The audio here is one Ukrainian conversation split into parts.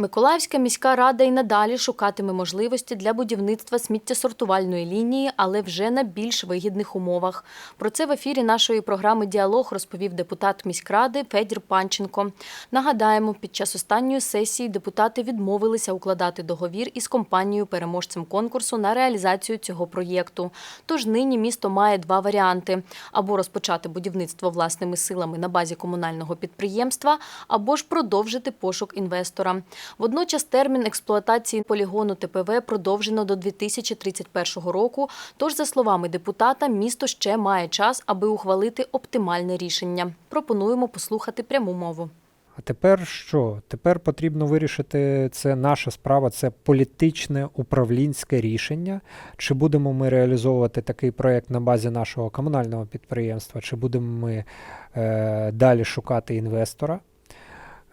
Миколаївська міська рада і надалі шукатиме можливості для будівництва сміттєсортувальної лінії, але вже на більш вигідних умовах. Про це в ефірі нашої програми Діалог розповів депутат міськради Федір Панченко. Нагадаємо, під час останньої сесії депутати відмовилися укладати договір із компанією переможцем конкурсу на реалізацію цього проєкту. Тож нині місто має два варіанти: або розпочати будівництво власними силами на базі комунального підприємства, або ж продовжити пошук інвестора. Водночас термін експлуатації полігону ТПВ продовжено до 2031 року. Тож, за словами депутата, місто ще має час, аби ухвалити оптимальне рішення. Пропонуємо послухати пряму мову. А тепер що? Тепер потрібно вирішити це наша справа, це політичне управлінське рішення. Чи будемо ми реалізовувати такий проєкт на базі нашого комунального підприємства, чи будемо ми е, далі шукати інвестора?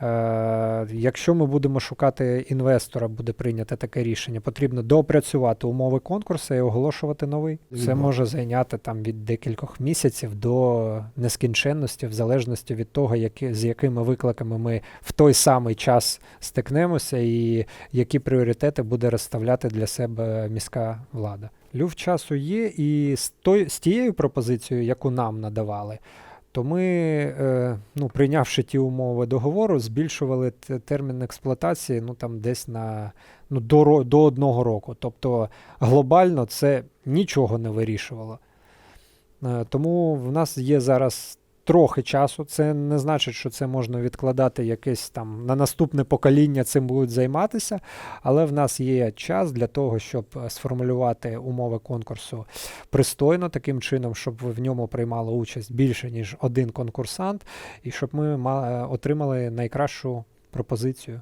Е, якщо ми будемо шукати інвестора, буде прийнято таке рішення, потрібно доопрацювати умови конкурсу і оголошувати новий. Це може зайняти там від декількох місяців до нескінченності, в залежності від того, які, з якими викликами ми в той самий час стикнемося, і які пріоритети буде розставляти для себе міська влада. Люфт часу є, і з, той, з тією пропозицією, яку нам надавали, то ми, е, ну, прийнявши ті умови договору, збільшували термін експлуатації ну, там, десь на, ну, до, до одного року. Тобто глобально це нічого не вирішувало. Е, Тому в нас є зараз трохи часу. Це не значить, що це можна відкладати якесь там на наступне покоління цим будуть займатися, але в нас є час для того, щоб е, сформулювати умови конкурсу пристойно, таким чином, щоб в ньому приймало участь більше, ніж один конкурсант, і щоб ми е, отримали найкращу пропозицію.